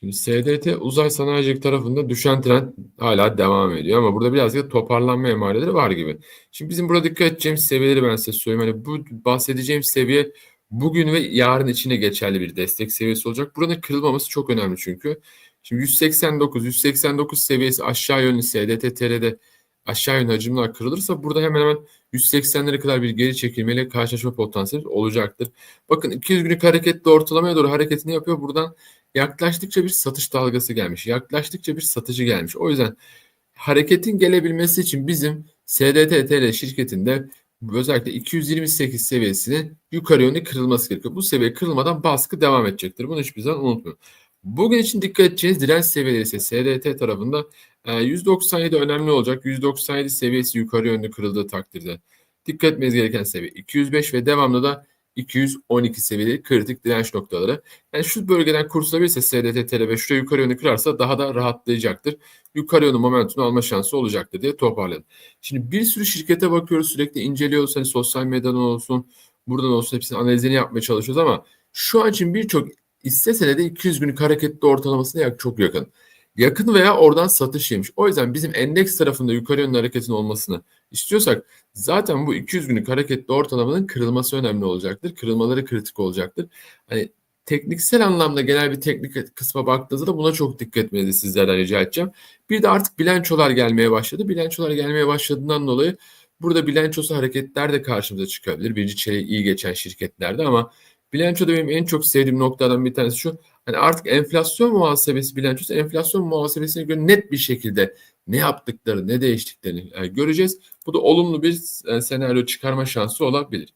Şimdi SDT uzay sanayicilik tarafında düşen trend hala devam ediyor ama burada birazcık toparlanma emareleri var gibi. Şimdi bizim burada dikkat edeceğimiz seviyeleri ben size söyleyeyim. Hani bu bahsedeceğim seviye bugün ve yarın içine geçerli bir destek seviyesi olacak. Buranın kırılmaması çok önemli çünkü. Şimdi 189, 189 seviyesi aşağı yönlü SDT TR'de aşağı yönlü hacimler kırılırsa burada hemen hemen 180'lere kadar bir geri çekilmeyle karşılaşma potansiyeli olacaktır. Bakın 200 günlük hareketli ortalamaya doğru hareketini yapıyor. Buradan yaklaştıkça bir satış dalgası gelmiş. Yaklaştıkça bir satıcı gelmiş. O yüzden hareketin gelebilmesi için bizim SDT TL şirketinde özellikle 228 seviyesinin yukarı yönlü kırılması gerekiyor. Bu seviye kırılmadan baskı devam edecektir. Bunu hiçbir zaman unutmayın. Bugün için dikkat edeceğiniz direnç seviyeleri ise SDT tarafında e, 197 önemli olacak. 197 seviyesi yukarı yönlü kırıldığı takdirde. Dikkat etmeniz gereken seviye 205 ve devamlı da 212 seviyeli kritik direnç noktaları. Yani şu bölgeden kursulabilirse SDT TL ve şuraya yukarı yönlü kırarsa daha da rahatlayacaktır. Yukarı yönlü momentum alma şansı olacaktır diye toparladım. Şimdi bir sürü şirkete bakıyoruz sürekli inceliyoruz. Hani sosyal medyadan olsun buradan olsun hepsinin analizini yapmaya çalışıyoruz ama şu an için birçok hisse senedi 200 günlük hareketli ortalamasına yak- çok yakın. Yakın veya oradan satış yemiş. O yüzden bizim endeks tarafında yukarı yönlü hareketin olmasını istiyorsak zaten bu 200 günlük hareketli ortalamanın kırılması önemli olacaktır. Kırılmaları kritik olacaktır. Hani tekniksel anlamda genel bir teknik kısma baktığınızda da buna çok dikkat etmenizi sizlerden rica edeceğim. Bir de artık bilançolar gelmeye başladı. Bilançolar gelmeye başladığından dolayı burada bilançosu hareketler de karşımıza çıkabilir. Birinci çeyreği iyi geçen şirketlerde ama bilançoda benim en çok sevdiğim noktadan bir tanesi şu. Hani artık enflasyon muhasebesi bilançosu enflasyon muhasebesine göre net bir şekilde ne yaptıkları, ne değiştiklerini e, göreceğiz. Bu da olumlu bir e, senaryo çıkarma şansı olabilir.